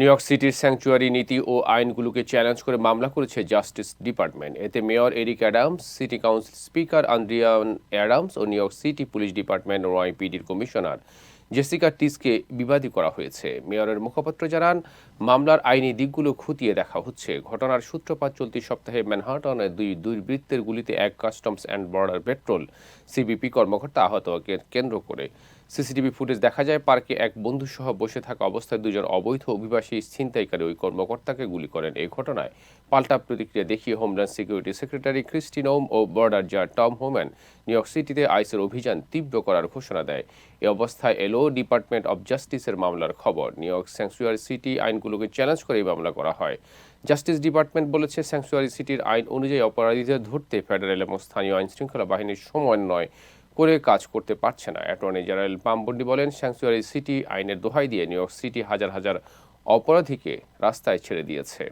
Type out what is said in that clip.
New York সিটির sanctuary নীতি ও আইনগুলোকে challenge করে মামলা করেছে জাস্টিস ডিপার্টমেন্ট এতে mayor Eric Adams city council speaker Adrienne Adams ও New York city police department ও আইপিডির কমিশনার জেসিকা টিসকে বিবাদী করা হয়েছে। মেয়রের মুখপাত্র জানান, মামলার আইনি দিকগুলো খতিয়ে দেখা হচ্ছে। ঘটনার সূত্রপাত চলতি সপ্তাহে ম্যানহাটনে দুই দুর্বৃত্তের গুলিতে এক customs and border patrol CBP কর্মকর্তা আহত কেন্দ্র করে। সিসিটিভি ফুটেজ দেখা যায়, পার্কে এক বন্ধুসহ বসে থাকা অবস্থায় দুজন অবৈধ অভিবাসী ছিনতাইকারী ওই কর্মকর্তাকে গুলি করেন। এই ঘটনায় পাল্টা প্রতিক্রিয়া দেখিয়ে homeland security secretary Kristi Noem ও border czar Tom Homan New York সিটিতে আইসের অভিযান তীব্র করার ঘোষণা দেয়। এ অবস্থায় এলো ডিপার্টমেন্ট অব জাস্টিসের মামলার খবর। নিউ ইয়র্ক স্যাংচুয়ারি সিটি আইনগুলোকে চ্যালেঞ্জ করে এই মামলা করা হয়। জাস্টিস ডিপার্টমেন্ট বলেছে স্যাংচুয়ারি সিটির আইন অনুযায়ী অপরাধীদের ধরতে ফেডারেল এবং স্থানীয় আইন শৃঙ্খলা বাহিনীর সমন্বয় করে কাজ করতে পারছে না। অ্যাটর্নি জেনারেল পামবন্ডি বলেন স্যাংচুয়ারি সিটি আইনের দোহাই দিয়ে নিউ ইয়র্ক সিটি হাজার হাজার অপরাধীকে রাস্তায় ছেড়ে দিয়েছে।